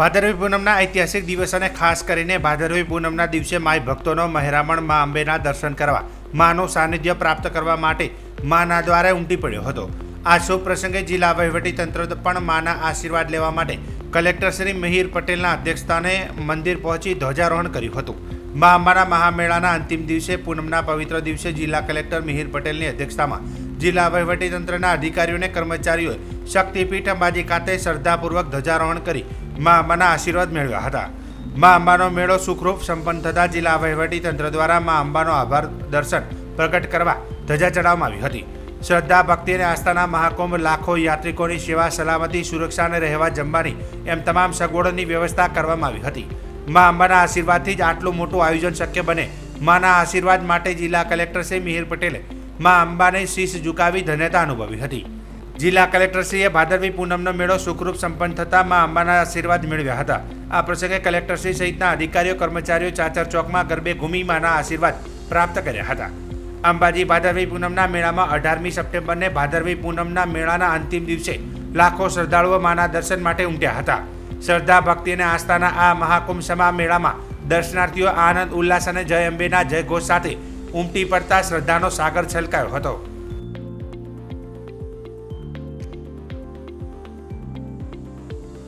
ભાદરવી પૂનમના ઐતિહાસિક દિવસ અને ખાસ કરીને ભાદરવી પૂનમના દિવસે માય ભક્તોનો મહેરામણ મા અંબેના દર્શન કરવા, માનું સાનિધ્ય પ્રાપ્ત કરવા માટે માના દ્વારે ઉમટી પડ્યો હતો. આ શુભ પ્રસંગે જિલ્લા તંત્ર પણ માના આશીર્વાદ લેવા માટે કલેક્ટર શ્રી મિહિર પટેલના અધ્યક્ષસ્થાને મંદિર પહોંચી ધ્વજારોહણ કર્યું હતું. મા અંબાના મહામેળાના અંતિમ દિવસે પૂનમના પવિત્ર દિવસે જિલ્લા કલેક્ટર મિહિર પટેલની અધ્યક્ષતામાં જિલ્લા વહીવટી તંત્રના અધિકારીઓ કર્મચારીઓએ શક્તિપીઠ અંબાજી ખાતે શ્રદ્ધાપૂર્વક ધ્વજારોહણ કરી મા અંબાના આશીર્વાદ મેળવ્યા હતા. મા અંબાનો મેળો સુખરૂપ સંપન્ન થતાં જિલ્લા વહીવટી તંત્ર દ્વારા મા અંબાનો આભાર દર્શન પ્રગટ કરવા ધજા ચડાવવામાં આવી હતી. શ્રદ્ધા, ભક્તિ અને આસ્થાના મહાકુંભ લાખો યાત્રિકોની સેવા, સલામતી, સુરક્ષા અને રહેવા જમવાની એમ તમામ સગવડોની વ્યવસ્થા કરવામાં આવી હતી. મા અંબાના આશીર્વાદથી જ આટલું મોટું આયોજન શક્ય બને. માના આશીર્વાદ માટે જિલ્લા કલેક્ટર શ્રી મિહિર પટેલે મા અંબાને શીશ ઝુકાવી ધન્યતા અનુભવી હતી. જિલ્લા કલેક્ટરશ્રીએ ભાદરવી પૂનમનો મેળો સુખરૂપ સંપન્ન થતાં મા અંબાના આશીર્વાદ મેળવ્યા હતા. આ પ્રસંગે કલેક્ટરશ્રી સહિતના અધિકારીઓ, કર્મચારીઓ ચાચર ચોકમાં ગરબે ઘૂમી માના આશીર્વાદ પ્રાપ્ત કર્યા હતા. અંબાજી ભાદરવી પૂનમના મેળામાં અઢારમી સપ્ટેમ્બરને ભાદરવી પૂનમના મેળાના અંતિમ દિવસે લાખો શ્રદ્ધાળુઓ માના દર્શન માટે ઉમટ્યા હતા. શ્રદ્ધા, ભક્તિ અને આસ્થાના આ મહાકુંભ સમા મેળામાં દર્શનાર્થીઓ આનંદ, ઉલ્લાસ અને જય અંબેના જય ઘોષ સાથે ઉમટી પડતા શ્રદ્ધાનો સાગર છલકાયો હતો.